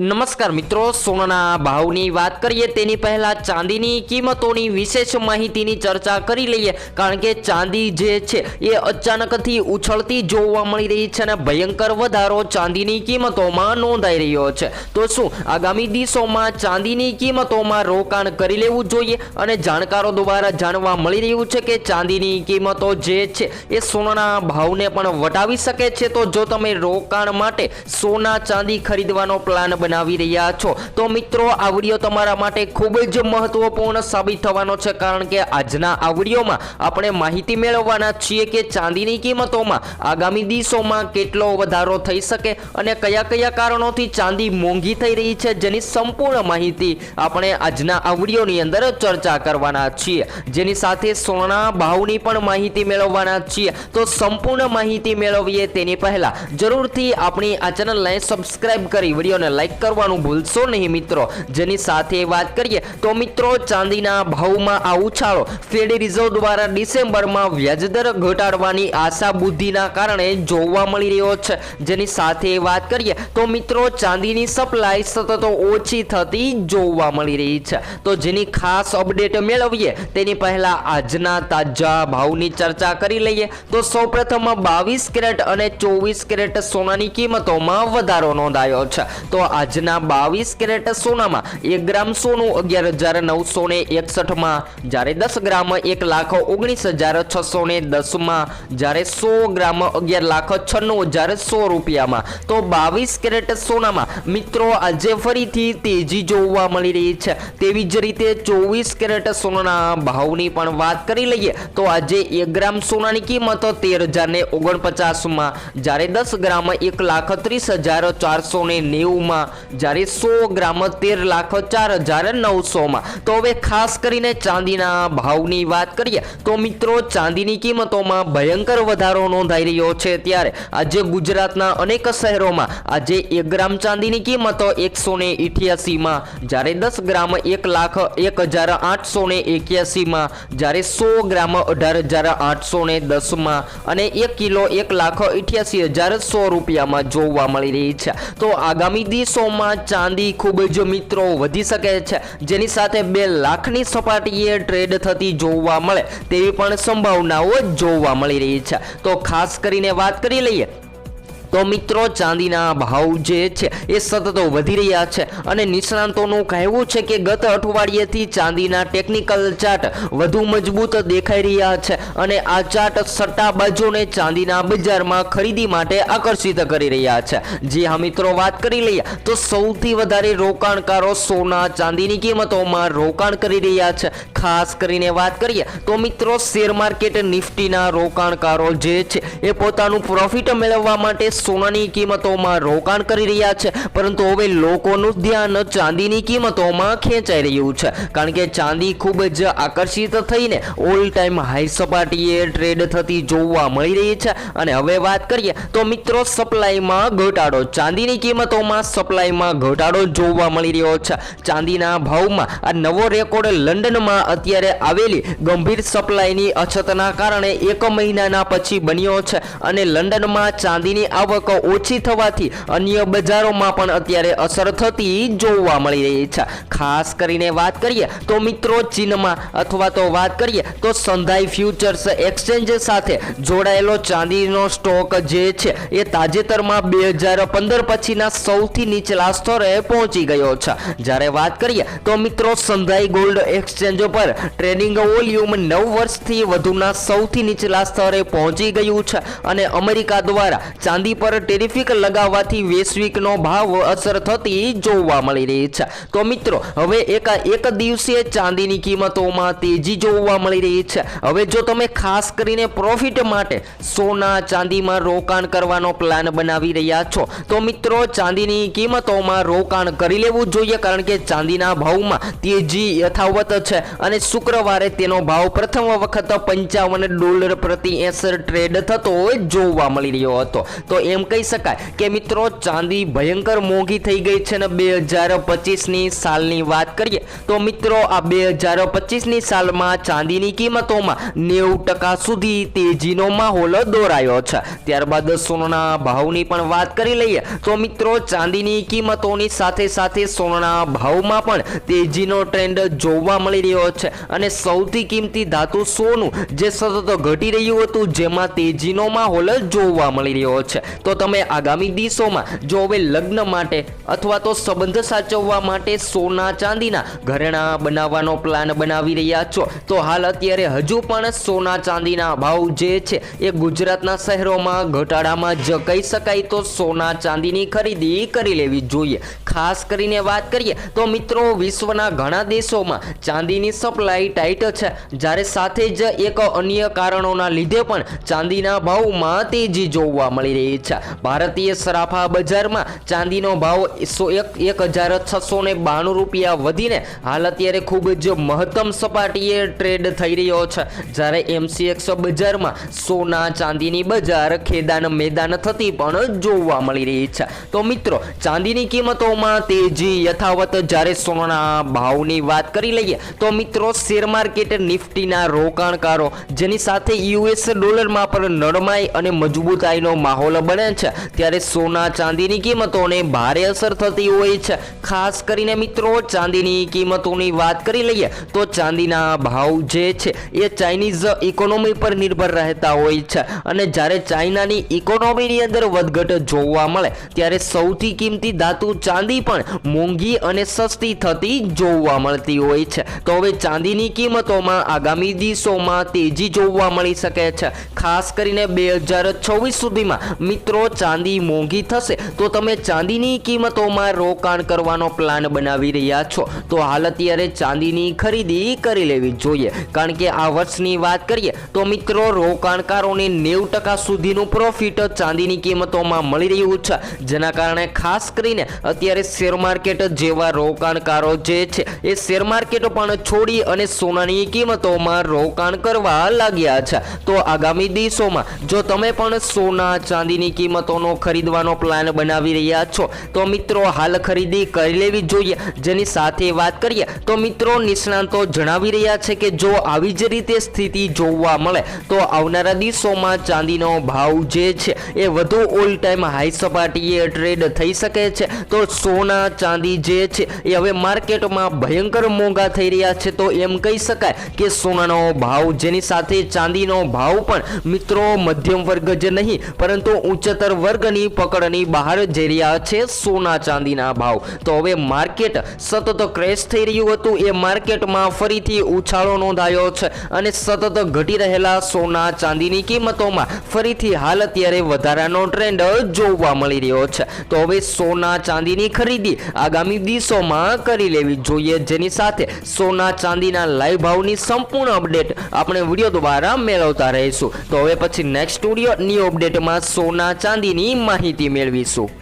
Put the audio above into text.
નમસ્કાર મિત્રો, સોનાના ભાવની વાત કરીએ, તેની પહેલા ચાંદીની કિંમતોની વિશેષ માહિતીની ચર્ચા કરી લઈએ, કારણ કે ચાંદી જે છે, એ અચાનકથી ઉછળતી જોવા મળી રહી છે અને ભયંકર વધારો ચાંદીની કિંમતોમાં નોંધાઈ રહ્યો છે. તો શું, આગામી દિવસોમાં ચાંદીની કિંમતોમાં રોકાણ કરી લેવું જોઈએ? અને જાણકારો દ્વારા જાણવા મળી રહ્યું છે કે ચાંદીની કિંમતો જે છે, એ સોનાના ભાવને પણ વટાવી શકે છે. તો જો તમે રોકાણ માટે સોના ચાંદી ખરીદવાનો પ્લાન બનાવી રહ્યા છો. તો મિત્રો, આ વીડિયો તમારા માટે ખૂબ જ મહત્વપૂર્ણ સાબિત થવાનો છે, કારણ કે આજના આ વિડીયોમાં આપણે માહિતી મેળવવાના છીએ કે ચાંદીની કિંમતોમાં આગામી દિવસોમાં કેટલો વધારો થઈ શકે અને કયા કયા કારણોથી ચાંદી મોંઘી થઈ રહી છે, જેની સંપૂર્ણ માહિતી આપણે આજના આ વિડીયોની અંદર ચર્ચા કરવાના છીએ. જેની સાથે સોના ભાવની પણ માહિતી મેળવવાના છીએ. તો સંપૂર્ણ માહિતી મેળવીએ તેની પહેલા જરૂરથી આપણી આ ચેનલને સબસ્ક્રાઈબ કરી વિડીયોને લાઈક કરવાનું ભૂલશો નહીં મિત્રો. જેની સાથે વાત કરીએ તો મિત્રો ચાંદીના ભાવમાં આ ઉછાળો ફેડ રિઝર્વ દ્વારા ડિસેમ્બરમાં વ્યાજદર ઘટાડવાની આશા બુદ્ધિના કારણે જોવા મળી રહ્યો છે. જેની સાથે વાત કરીએ તો મિત્રો ચાંદીની સપ્લાય સતત ઓછી થતી જોવા મળી રહી છે. તો જેની ખાસ અપડેટ મેળવીએ તેની પહેલા આજના તાજા ભાવની ચર્ચા કરી લઈએ. તો સૌપ્રથમ બાવીસ કેરેટ અને ચોવીસ કેરેટ સોનાની કિંમતોમાં વધારો નોંધાયો છે. તો આજના બાવીસ કેરેટ સોનામાં એક ગ્રામ સોનું અગિયાર હજાર નવસો ને એકસઠમાં, જ્યારે દસ ગ્રામ એક લાખ ઓગણીસ હજાર છસો ને દસમાં, જ્યારે સો ગ્રામ અગિયાર લાખ છન્નું હજાર સો રૂપિયામાં. તો બાવીસ કેરેટ સોનામાં મિત્રો આજે ફરીથી તેજી જોવા મળી રહી છે. તેવી જ રીતે ચોવીસ કેરેટ સોનાના ભાવની પણ વાત કરી લઈએ, તો આજે એક ગ્રામ સોનાની કિંમત તેર હજાર ઓગણપચાસમાં, જ્યારે દસ ગ્રામ એક લાખ ત્રીસ હજાર ચારસો ને નેવુંમાં જ્યારે સો ગ્રામ તેર લાખ ચાર હજાર નવસોમાં. તો હવે ખાસ કરીને ચાંદીના ભાવની વાત કરીએ, તો મિત્રો ચાંદીની કિંમતોમાં ભયંકર વધારો નોંધાઈ રહ્યો છે ત્યારે આજે ગુજરાતના અનેક શહેરોમાં આજે એક ગ્રામ ચાંદીની કિંમત એકસો ને ઇઠ્યાસીમાં, જ્યારે દસ ગ્રામ એક લાખ એક હજાર આઠસો ને એક્યાસીમાં, જ્યારે સો ગ્રામ અઢાર હજાર આઠસો ને દસમાં અને એક કિલો એક લાખ ઇઠ્યાસી હજાર સો રૂપિયામાં જોવા મળી રહી છે. તો આગામી દિવસોમાં ચાંદી ખૂબ જ મિત્રો વધી શકે છે. જેની સાથે બે લાખની સપાટીએ ટ્રેડ થતી જોવા મળે તેવી પણ સંભાવનાઓ જોવા મળી રહી છે. તો ખાસ કરીને વાત કરી લઈએ તો મિત્રો, ચાંદીના ભાવ જે છે એ સતત વધી રહ્યા છે અને નિષ્ણાંતોનું કહેવું છે કે ગત અઠવાડિયેથી ચાંદીના ટેકનિકલ ચાર્ટ વધુ મજબૂત દેખાઈ રહ્યા છે અને આ ચાર્ટ સટ્ટાબાજોને ચાંદીના બજારમાં ખરીદી માટે આકર્ષિત કરી રહ્યા છે. જે હા, મિત્રો, વાત કરી લઈએ તો સૌથી વધારે રોકાણકારો સોના ચાંદીની કિંમતોમાં રોકાણ કરી રહ્યા છે. ખાસ કરીને વાત કરીએ તો મિત્રો, શેર માર્કેટ નિફ્ટીના રોકાણકારો જે છે એ પોતાનું પ્રોફિટ મેળવવા માટે સોનાની કિંમતોમાં રોકાણ કરી રહ્યા છે. પરંતુ હવે લોકોનું ધ્યાન ચાંદીની કિંમતોમાં ખેંચાઈ રહ્યું છે. કારણ કે ચાંદી ખૂબ જ આકર્ષિત થઈને ઓલ ટાઈમ હાઈ સપાટીએ ટ્રેડ થતી જોવા મળી રહી છે. અને હવે વાત કરીએ તો મિત્રો સપ્લાયમાં ઘટાડો. ચાંદીની કિંમતોમાં સપ્લાયમાં ઘટાડો જોવા મળી રહ્યો છે. ચાંદીના ભાવમાં આ નવો રેકોર્ડ લંડનમાં અત્યારે આવેલી ગંભીર સપ્લાયની અછતના કારણે એક મહિનાના પછી બન્યો છે. અને લંડનમાં ચાંદીની આવક ઓછી થવાથી અન્ય બજારોમાં પણ અત્યારે અસર થતી જોવા મળી રહી છે. ખાસ કરીને વાત કરીએ તો મિત્રો ચીનમાં અથવા તો વાત કરીએ તો સંધાઈ ફ્યુચર્સ એક્સચેન્જ સાથે જોડાયેલો ચાંદીનો સ્ટોક જે છે એ તાજેતરમાં બે હજાર પંદર પછીના સૌથી નીચલા સ્તરે પહોંચી ગયો છે. જ્યારે વાત કરીએ તો મિત્રો સંધાઈ ગોલ્ડ એક્સચેન્જ પર ટ્રેડિંગ વોલ્યુમ નવ વર્ષથી વધુના સૌથી નીચલા સ્તરે પહોંચી ગયું છે અને અમેરિકા દ્વારા ચાંદી પર ટેરિફિક લગાવવાથી વૈશ્વિકનો ભાવ અસર થતી જોવા મળી રહી છે. તો મિત્રો, હવે એક એક દિવસે ચાંદીની કિંમતોમાં તેજી જોવા મળી રહી છે. હવે જો તમે ખાસ કરીને પ્રોફિટ માટે સોના ચાંદીમાં રોકાણ કરવાનો પ્લાન બનાવી રહ્યા છો, તો મિત્રો ચાંદીની કિંમતોમાં રોકાણ કરી લેવું જોઈએ, કારણ કે ચાંદીના ભાવમાં તેજી યથાવત છે અને શુક્રવારે તેનો ભાવ પ્રથમ વખત પંચાવન ડોલર પ્રતિ એસર ટ્રેડ થતો જોવા મળી રહ્યો હતો. તો એમ કહી શકાય કે મિત્રો, ચાંદી ભયંકર મોંઘી થઈ ગઈ છે ને બે હજાર પચીસની સાલની વાત કરીએ, તો મિત્રો, આ બે હજાર પચીસની સાલમાં ચાંદીની કિંમતોમાં નેવું ટકા સુધી તેજીનો માહોલ દોરાયો છે. ત્યારબાદ સોનાના ભાવની પણ વાત કરી લઈએ, તો મિત્રો, ચાંદીની કિંમતોની સાથે સાથે સોનાના ભાવમાં પણ તેજીનો ટ્રેન્ડ જોવા મળી રહ્યો છે અને સૌથી કિંમતી ધાતુ સોનું જે સતત ઘટી રહ્યું હતું, જેમાં તેજીનો માહોલ જોવા મળી રહ્યો છે. તો તમે આગામી દિવસોમાં જો હવે લગ્ન માટે અથવા તો સંબંધ સાચવવા માટે સોના ચાંદીના ઘરેણા બનાવવાનો પ્લાન બનાવી રહ્યા છો, તો હાલ અત્યારે હજુ પણ સોના ચાંદીના ભાવ જે છે એ ગુજરાતના શહેરોમાં, ઘટાડામાં જ કહી શકાય તો સોના ચાંદીની ખરીદી કરી લેવી જોઈએ. ખાસ કરીને વાત કરીએ તો મિત્રો વિશ્વના ઘણા દેશોમાં ચાંદીની સપ્લાય ટાઈટ છે. જ્યારે સાથે જ એક અન્ય કારણોના લીધે પણ ચાંદીના ભાવમાં તેજી જોવા મળી રહી છે ભારતીય સરાફા બજારમાં ચાંદીનો ભાવ એક એક હજાર છસો ને બાણું રૂપિયા વધીને હાલ અત્યારે ખૂબ જ મહત્તમ સપાટીએ ટ્રેડ થઈ રહ્યો છે. જ્યારે એમસીએક્સ બજારમાં સોના ચાંદીની બજાર, ખેદાન મેદાન થતી પણ જોવા મળી રહી છે. તો મિત્રો, ચાંદીની કિંમતોમાં તેજી યથાવત જ્યારે સોનાના ભાવની વાત કરી લઈએ, તો મિત્રો શેર માર્કેટ નિફ્ટીના રોકાણકારો, જેની સાથે યુએસ ડોલરમાં પણ નરમાઈ અને મજબૂતાઈનો માહોલ બને છે. ત્યારે સોના ચાંદીની કિંમતોને ભારે અસર થતી હોય છે. ખાસ કરીને મિત્રો, ચાંદીની કિંમતોની વાત કરી લઈએ, તો ચાંદીના ભાવ જે છે, એ ચાઇનીઝ ઇકોનોમી પર નિર્ભર રહેતા હોય છે. અને જ્યારે ચાઇનાની ઇકોનોમીની અંદર વધઘટ જોવા મળે, ત્યારે સૌથી કિંમતી ધાતુ ચાંદી પણ મોંઘી અને સસ્તી થતી જોવા મળતી હોય છે. તો હવે ચાંદીની કિંમતોમાં આગામી દિવસોમાં તેજી જોવા મળી શકે છે. ખાસ કરીને બે હજાર છવ્વીસ સુધીમાં મિત્રો, ચાંદી મોંઘી થશે, તો તમે ચાંદીની કિંમતોમાં રોકાણ કરવાનો પ્લાન બનાવી રહ્યા છો. તો હાલ અત્યારે ચાંદીની ખરીદી કરી લેવી જોઈએ. કારણ કે આ વર્ષની વાત કરીએ, તો મિત્રો, રોકાણકારોને નેવું ટકા સુધીનું પ્રોફિટ ચાંદીની કિંમતોમાં મળી રહ્યું છે. જેના કારણે ખાસ કરીને અત્યારે શેર માર્કેટ જેવા રોકાણકારો જે છે, એ શેર માર્કેટ પણ છોડી અને સોનાની કિંમતોમાં રોકાણ કરવા લાગ્યા છે. તો આગામી દિવસોમાં, જો તમે પણ સોના, ચાંદીની કિંમતોનો ખરીદવાનો પ્લાન બનાવી રહ્યા છો. તો મિત્રો, હાલ ખરીદી કરી લેવી જોઈએ. જેની સાથે વાત કરીએ, તો મિત્રો, નિષ્ણાંતો જણાવી રહ્યા છે કે જો આવી જ રીતે સ્થિતિ જોવા મળે, તો આવનારા દિવસોમાં ચાંદીનો ભાવ જે છે, એ વધુ ઓલ ટાઈમ હાઈ સપાટીએ ટ્રેડ થઈ શકે છે. તો સોના ચાંદી જે છે, એ હવે માર્કેટમાં ભયંકર મોંઘા થઈ રહ્યા છે. તો એમ કહી શકાય કે સોનાનો ભાવ, જેની સાથે ચાંદીનો ભાવ પણ મિત્રો મધ્યમ વર્ગ જ નહીં, પરંતુ ઉચ્ચતર વર્ગની પકડની બહાર જઈ રહ્યા છે સોના ચાંદીના ભાવ. તો હવે માર્કેટ સતત ક્રેશ થઈ રહ્યું હતું. એ માર્કેટમાં ફરીથી ઉછાળો નોંધાયો છે અને સતત ઘટી રહેલા સોના ચાંદીની કિંમતોમાં ફરીથી હાલ અત્યારે વધારાનો ટ્રેન્ડ જોવા મળી રહ્યો છે. તો હવે સોના ચાંદીની ખરીદી આગામી દિવસોમાં કરી લેવી જોઈએ. જેની સાથે સોના ચાંદીના લાઈવ ભાવની સંપૂર્ણ અપડેટ આપણે વીડિયો દ્વારા મેળવતા રહીશું. તો હવે પછી નેક્સ્ટ વીડિયો ન્યૂ અપડેટમાં સોના ચાંદીની માહિતી મેળવીશું.